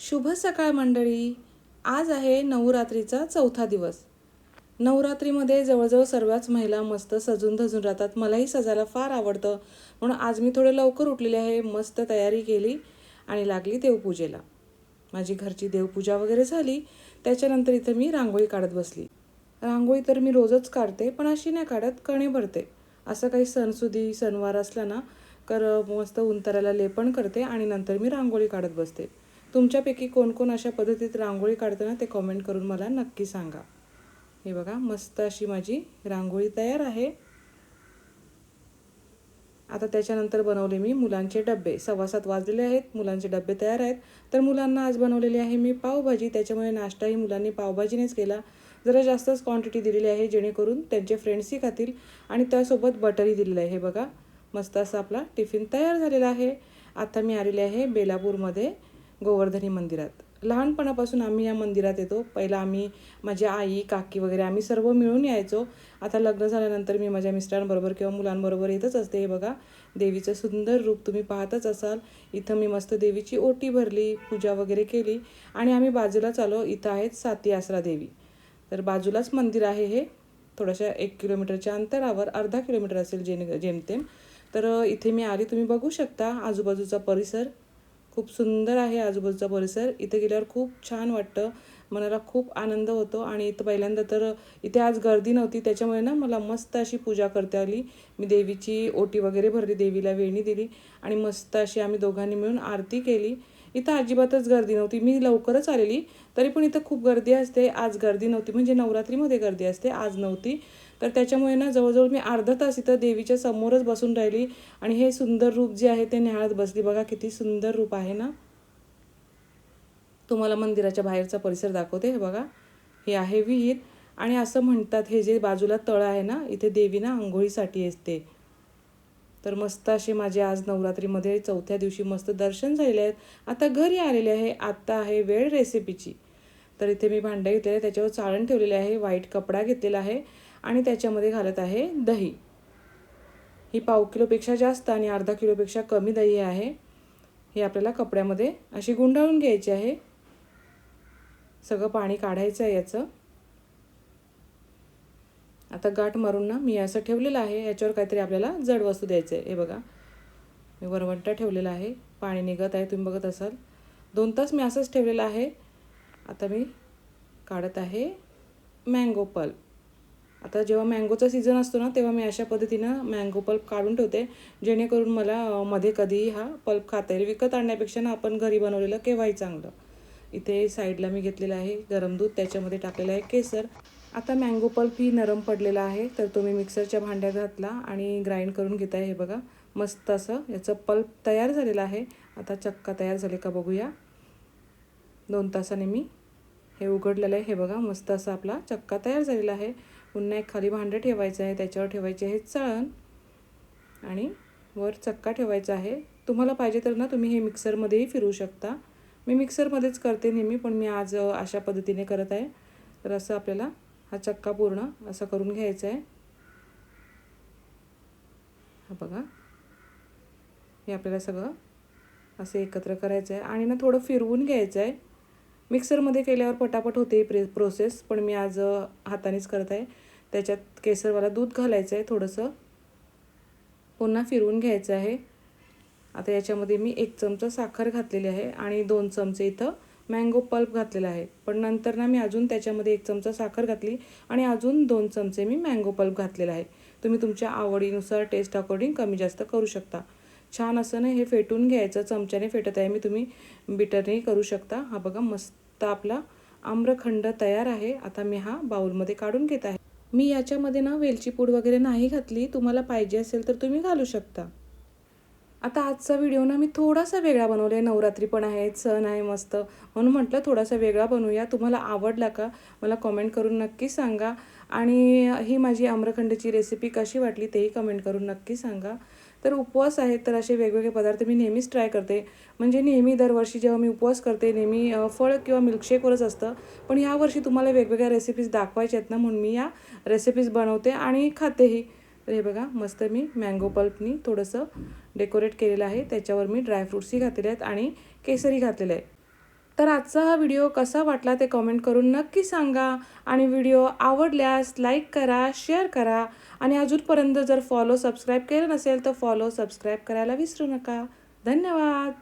शुभ सकाळ मंडळी. आज आहे नवरात्रीचा चौथा दिवस. नवरात्रीमध्ये जवळजवळ सर्वच महिला मस्त सजून धजून राहतात. मलाही सजायला फार आवडतं. म्हणून आज मी थोडे लवकर उठलेले आहे मस्त तयारी केली आणि लागली देवपूजेला. माझी घरची देवपूजा वगैरे झाली त्याच्यानंतर इथं मी रांगोळी काढत बसली. रांगोळी तर मी रोजच काढते पण अशी नाही काढत कणे भरते. असं काही सणसुदी सणवार असला ना तर मस्त उंतराला लेपण करते आणि नंतर मी रांगोळी काढत बसते. तुमच्यापैकी कोण कोण अशा पद्धतीत रांगोळी काढतं ना ते कॉमेंट करून मला नक्की सांगा. हे बघा मस्त अशी माझी रांगोळी तयार आहे. आता त्याच्यानंतर बनवले मी मुलांचे डबे. सव्वा सात वाजलेले आहेत मुलांचे डबे तयार आहेत. तर मुलांना आज बनवलेली आहे मी पावभाजी. त्याच्यामुळे नाश्ताही मुलांनी पावभाजीनेच केला. जरा जास्तच क्वांटिटी दिलेली आहे जेणेकरून त्यांचे फ्रेंड्सही खातील आणि त्यासोबत बटरही दिलेलं आहे हे बघा. मस्त असा आपला टिफिन तयार झालेला आहे. आता मी आलेले आहे बेलापूरमध्ये. गोवर्धनी मंदिरात. लहानपणापासून आम्ही या मंदिरात येतो. पहिला आम्ही माझी आई काकी वगैरे आम्ही सर्व मिळून यायचो. आता लग्न झाल्यानंतर मी माझ्या मिस्टरांबरोबर किंवा मुलांबरोबर येतच असते. हे बघा देवीचं सुंदर रूप तुम्ही पाहतच असाल. इथं मी मस्त देवीची ओटी भरली पूजा वगैरे केली आणि आम्ही बाजूलाच आलो. इथं आहेत साती आसरा देवी. तर बाजूलाच मंदिर आहे हे. थोड्याशा एक किलोमीटरच्या अंतरावर अर्धा किलोमीटर असेल जेणे जेमतेम. तर इथे मी आली. तुम्ही बघू शकता आजूबाजूचा परिसर. खूप सुंदर आहे आजूबाजूचा परिसर. इथे गेल्यावर खूप छान वाटतं. मनाला खूप आनंद होतो आणि इथं पहिल्यांदा तर इथे आज गर्दी नव्हती त्याच्यामुळे ना मला मस्त अशी पूजा करता आली. मी देवीची ओटी वगैरे भरली देवीला वेणी दिली आणि मस्त अशी आम्ही दोघांनी मिळून आरती केली. इथं अजिबातच गर्दी नव्हती. मी लवकरच आलेली तरी पण इथं खूप गर्दी असते. आज गर्दी नव्हती. म्हणजे नवरात्रीमध्ये गर्दी असते. आज नव्हती. तर त्याच्यामुळे ना जवळजवळ मी अर्धा तास इथं देवीच्या समोरच बसून राहिली. आणि हे सुंदर रूप जे आहे ते न्याहाळत बसली. बघा किती सुंदर रूप आहे ना. तुम्हाला मंदिराच्या बाहेरचा परिसर दाखवते. हे बघा. हे आहे विहीर. आणि असं म्हणतात हे जे बाजूला तळ आहे ना इथे देवी ना आंघोळीसाठी असते तर मस्त असे माझे आज नवरात्रीमध्ये चौथ्या दिवशी मस्त दर्शन झालेले आहेत. आता घरी आलेले आहे. आत्ता आहे वेळ रेसिपीची तर इथे मी भांडं घेतलेलं आहे त्याच्यावर चाळण ठेवलेले आहे व्हाईट कपडा घेतलेला आहे आणि त्याच्यामध्ये घालत आहे दही. ही पाव किलोपेक्षा जास्त आणि अर्धा किलोपेक्षा कमी दही आहे. हे आपल्याला कपड्यामध्ये अशी गुंडाळून घ्यायची आहे. सगळं पाणी काढायचं आहे याचं. आता गाठ मारून ना मी असं ठेवलेलं आहे याच्यावर काहीतरी आपल्याला जड वस्तू द्यायचं आहे हे बघा. मी वरवंटा ठेवलेला आहे. पाणी निघत आहे तुम्ही बघत असाल. दोन तास मी असंच ठेवलेलं आहे. आता मी काढत आहे मँगो पल्प आता जेव्हा मँगोचा सीझन असतो ना तेव्हा मी अशा पद्धतीनं मँगो पल्प काढून ठेवते. जेणेकरून मला मध्ये कधीही हा पल्प खाता येईल. विकत आणण्यापेक्षा ना आपण घरी बनवलेलं केव्हाही चांगलं. इथे साईडला मी घेतलेलं आहे गरम दूध. त्याच्यामध्ये टाकलेलं आहे केसर. आता मँगो पल्प ही नरम पडलेला आहे तर तुम्ही मिक्सरच्या भांड्यात घातला आणि ग्राइंड करून घेत आहे हे बघा. मस्त असं याचं पल्प तयार झालेलं आहे. आता चक्का तयार झाले का बघूया. दोन तासाने मी हे उघडलेलं आहे हे बघा. मस्त असं आपला चक्का तयार झालेला आहे. पुन्हा एक खाली भांडं ठेवायचं आहे. त्याच्यावर ठेवायचे आहे चळण आणि वर चक्का ठेवायचा आहे. तुम्हाला पाहिजे तर ना तुम्ही हे मिक्सरमध्येही फिरू शकता. मी मिक्सरमध्येच करते नेहमी पण मी आज अशा पद्धतीने करत आहे. तर असं आपल्याला हा चक्का पूर्ण असा करून घ्यायचा आहे. हा बघा. हे आपल्याला सगळं असं एकत्र करायचं आहे आणि ना थोडं फिरवून घ्यायचं आहे मिक्सरमध्ये केल्यावर पटापट होते प्रे प्रोसेस पण मी आज हातानेच करत आहे. त्याच्यात केसरवाला दूध घालायचं आहे थोडंसं. पुन्हा फिरवून घ्यायचं आहे. आता याच्यामध्ये मी एक चमचा साखर घातलेली आहे आणि दोन चमचे इथं मँगो पल्प घातलेला आहे. पण नंतर ना मी अजून त्याच्यामध्ये एक चमचा साखर घातली आणि अजून दोन चमचे मी मँगो पल्प घातलेला आहे. तुम्ही तुमच्या आवडीनुसार टेस्ट अकॉर्डिंग कमी जास्त करू शकता. छान असं ना हे फेटून घ्यायचं चमच्याने फेटत आहे मी तुम्ही बिटरनेही करू शकता. हा बघा मस्त आपला आम्रखंड तयार आहे. आता मी हा बाउलमध्ये काढून घेत आहे. मी याच्यामध्ये ना वेलची पूड वगैरे नाही घातली. तुम्हाला पाहिजे असेल तर तुम्ही घालू शकता. आता आजचा व्हिडिओ ना मी थोडासा वेगळा बनवला आहे नवरात्री पण आहे सण आहे मस्त. म्हणून म्हटलं थोडासा वेगळा बनवूया. तुम्हाला आवडला का? मला कमेंट करून नक्की सांगा. आणि ही माझी आम्रखंडची रेसिपी कशी वाटली तेही कमेंट करून नक्की सांगा. तर उपवास आहेत तर असे वेगवेगळे पदार्थ मी नेहमीच ट्राय करते. म्हणजे नेहमी दरवर्षी जेव्हा मी उपवास करते नेहमी फळ किंवा मिल्कशेकवरच असतं. पण ह्यावर्षी तुम्हाला वेगवेगळ्या रेसिपीज दाखवायच्या आहेत ना म्हणून मी या रेसिपीज बनवते आणि खातेही. तर हे बघा मस्त मी मँगो पल्पनी थोडंसं डेकोरेट केलेलं आहे. त्याच्यावर मी ड्रायफ्रूट्सही घातलेले आहेत आणि केसरी घातलेलं आहे तर आजचा हा व्हिडिओ कसा वाटला ते कमेंट करून नक्की सांगा आणि व्हिडिओ आवडल्यास लाईक करा शेअर करा आणि अजूनपर्यंत जर फॉलो सबस्क्राईब केलं नसेल तर फॉलो सबस्क्राईब करायला विसरू नका. धन्यवाद!